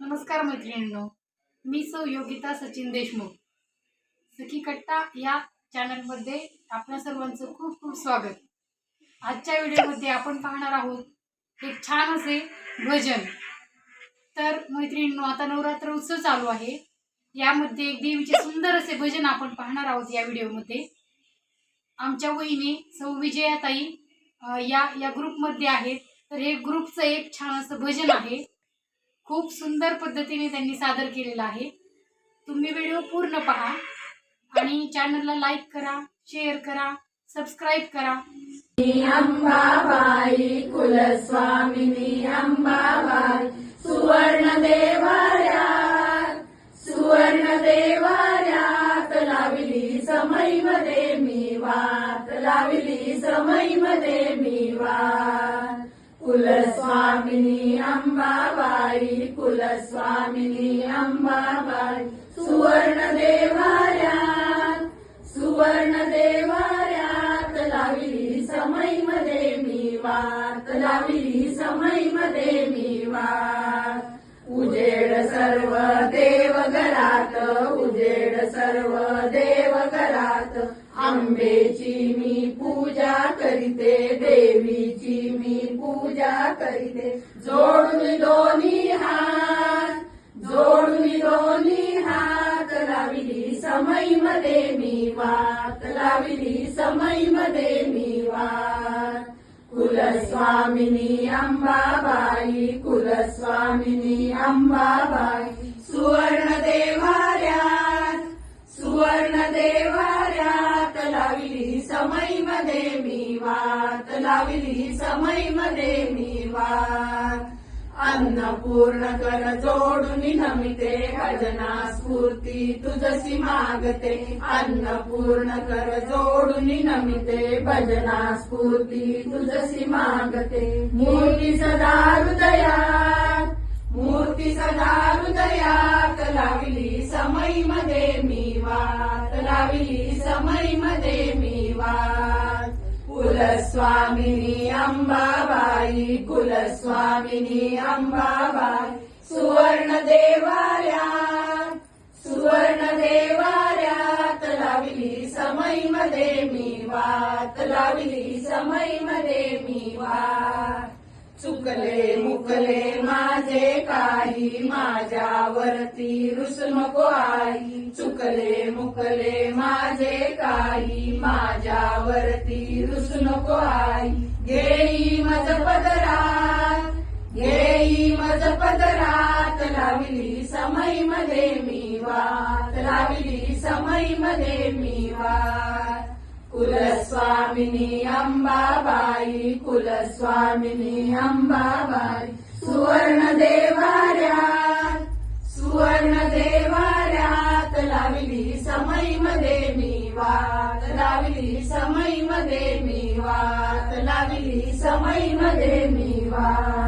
नमस्कार मैत्रिणींनो मी सौ योगिता सचिन देशमुख. सखी कट्टा या चॅनलमध्ये आपल्या सर्वांचं खूप खूप स्वागत. आजच्या व्हिडिओमध्ये आपण पाहणार आहोत एक छान असे भजन. तर मैत्रिणींनो आता नवरात्र उत्सव चालू आहे. यामध्ये एक देवीचे सुंदर असे भजन आपण पाहणार आहोत या व्हिडिओमध्ये. आमच्या वहिनी सौ विजयाताई या या ग्रुपमध्ये आहेत. तर हे ग्रुपचं एक छान असं भजन आहे. खूप सुंदर पद्धतीने त्यांनी सादर केलेला आहे. तुम्ही व्हिडिओ पूर्ण पहा आणि चॅनलला लाईक करा शेअर करा सबस्क्राईब करा. अंबाबाई कुलस्वामिनी अंबाबाई सुवर्ण देवाऱ्यात सुवर्ण देवाऱ्यात लावली समईमध्ये मी वात लावली समईमध्ये मी वात. कुलस्वामिनी अंबा कुलस्वामिनी अंबाबाई सुवर्ण देवाऱ्यात सुवर्ण देवाऱ्यात लावली समईमध्ये मी वात लावली समईमध्ये मी वात. उजेड सर्व देवघरात उजेड सर्व देवघरात आंबेची मी पूजा करीते. जोडून दोन्ही हात जोडून दोन्ही हात लाविली समयमध्ये मी वात लाविली समयमध्ये मी वात. कुलस्वामिनी अंबाबाई कुलस्वामिनी अंबा मध्ये मी वात लावली समईमध्ये मी वात अन्नपूर्ण कर जोडून नमिते भजना स्फूर्ती तुझसी मागते. अन्नपूर्ण कर जोडून नमिते भजना स्फूर्ती तुझसी मागते. मूर्ती सदा हृदयात मूर्ती सदा हृदयात लावली समईमध्ये मी वात लावली समयमध्ये कुलस्वामिनी अंबाबाई कुलस्वामिनी अंबाबाई सुवर्ण देवाऱ्यात सुवर्ण देवाऱ्यात लावली समईमध्ये मी वात लावली समईमध्ये मी वात चुकले मुकले माझे काही माझ्यावरती रुस नको आई. चुकले मुकले माझे काही माझ्यावरती नको आई. घेई मज पदरात घेई मज पदरात. लावली समईमध्ये मी वात लावली समईमध्ये मी वात. कुलस्वामिनी अंबाबाई कुलस्वामिनी अंबाबाई. सुवर्ण देवाऱ्यात सुवर्ण देवाऱ्यात. लावली समईमध्ये मी वात लावली समईमध्ये मी वात समई मध्ये मी वात